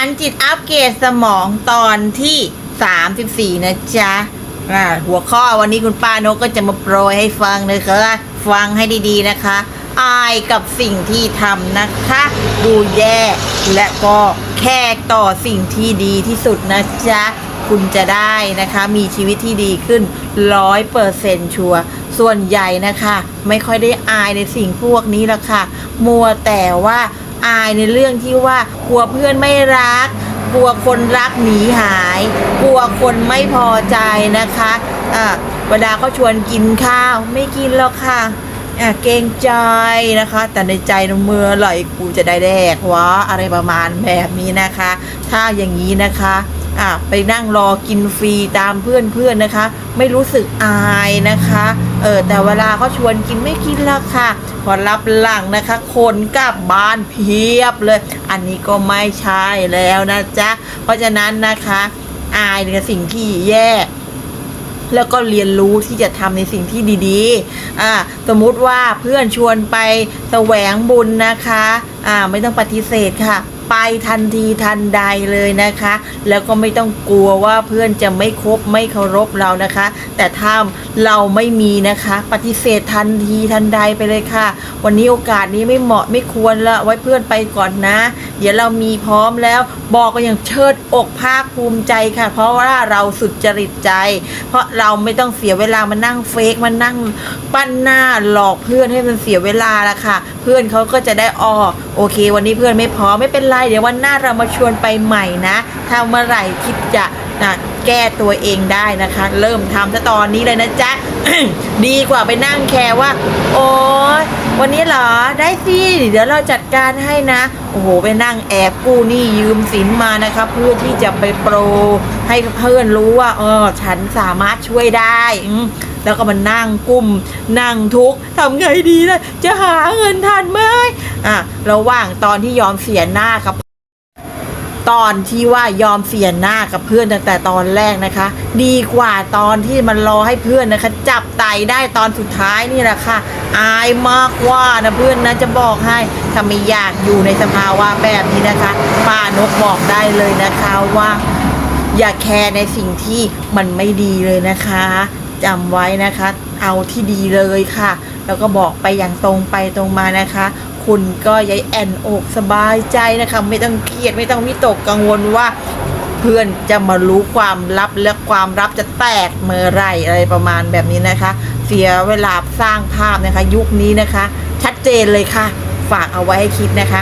ารจิตอัปเกรดสมองตอนที่ 34 นะจ๊ะหัวข้อวันนี้คุณป้านกก็จะมาโปรยให้ฟังนะคะ ฟังให้ดีๆนะคะ อายกับสิ่งที่ทำนะคะ ดูแย่และก็แค่ต่อสิ่งที่ดีที่สุดนะจ๊ะ คุณจะได้นะคะ มีชีวิตที่ดีขึ้นร้อยเปอร์เซนชัวร์ส่วนใหญ่นะคะ ไม่ค่อยได้อายในสิ่งพวกนี้ละค่ะ มัวแต่ว่า อายในเรื่องที่ว่ากลัวเพื่อนไม่รัก กลัวคนรักหนีหาย กลัวคนไม่พอใจนะคะอ่าเวลาเขาชวนกินข้าว ไม่กินหรอกค่ะอ่าเกรงใจนะคะ แต่ในใจนเมื่อไหร่กูจะได้แดกวะอะไรประมาณแบบนี้นะคะ ถ้าอย่างนี้นะคะ อะไปนั่งรอกินฟรีตามเพื่อนเพื่อนนะคะ ไม่รู้สึกอายนะคะ เออแต่เวลาเขาชวนกินไม่กินละค่ะ พอรับหลังนะคะ คนกลับบ้านเพียบเลย อันนี้ก็ไม่ใช่แล้วนะจ๊ะ เพราะฉะนั้นนะคะ อายในสิ่งที่แย่แล้วก็เรียนรู้ที่จะทำในสิ่งที่ดีๆ อ่า สมมุติว่าเพื่อนชวนไปแสวงบุญนะคะ อ่า ไม่ต้องปฏิเสธค่ะ ไปทันทีทันใดเลยนะคะ แล้วก็ไม่ต้องกลัวว่าเพื่อนจะไม่คบไม่เคารพเรานะคะ แต่ถ้าเราไม่มีนะคะ ปฏิเสธทันทีทันใดไปเลยค่ะ วันนี้โอกาสนี้ไม่เหมาะไม่ควรละไว้เพื่อนไปก่อนนะ เดี๋ยวเรามีพร้อมแล้วบอกก็ยังเชิดอกภาคภูมิใจค่ะ เพราะว่าเราสุดจริตใจ เพราะเราไม่ต้องเสียเวลามานั่งเฟกมานั่งปั้นหน้าหลอกเพื่อนให้มันเสียเวลาละค่ะ เพื่อนเขาก็จะได้ออโอเค วันนี้เพื่อนไม่พร้อมไม่เป็นไรเดี๋ยววันหน้าเรามาชวนไปใหม่นะถ้าเมื่อไหร่คิดจะนะแก้ตัวเองได้นะคะ เริ่มทำซะตอนนี้เลยนะจ๊ะ ดีกว่าไปนั่งแคร์ว่า โอ๊ยวันนี้เหรอได้สิเดี๋ยวเราจัดการให้นะ โอ้โหไปนั่งแอบกู้หนี้ยืมสินมานะคะเพื่อที่จะไปโปรให้เพื่อนรู้ว่าเออฉันสามารถช่วยได้แล้วก็มานั่งกุ้มนั่งทุกข์ทำไงดีล่ะจะหาเงินทันไหม อะระหว่างตอนที่ยอมเสียหน้ากับ ตอนที่ว่ายอมเสียหน้ากับเพื่อนตั้งแต่ตอนแรกนะคะ ดีกว่าตอนที่มันรอให้เพื่อนนะคะ จับไตได้ตอนสุดท้ายนี่แหละค่ะ อายมากว่านะเพื่อนนะจะบอกให้ถ้าไม่อยากอยู่ในสภาวะแบบนี้นะคะป้านกบอกได้เลยนะคะว่าอย่าแคร์ในสิ่งที่มันไม่ดีเลยนะคะจำไว้นะคะ เอาที่ดีเลยค่ะ แล้วก็บอกไปอย่างตรงไปตรงมานะคะ คุณก็ยายแอนอกสบายใจนะคะ ไม่ต้องเครียดไม่ต้องวิตกกังวลว่าเพื่อนจะมารู้ความลับและความลับจะแตกเมื่อไรอะไรประมาณแบบนี้นะคะ เสียเวลาสร้างภาพนะคะ ยุคนี้นะคะ ชัดเจนเลยค่ะ ฝากเอาไว้ให้คิดนะคะ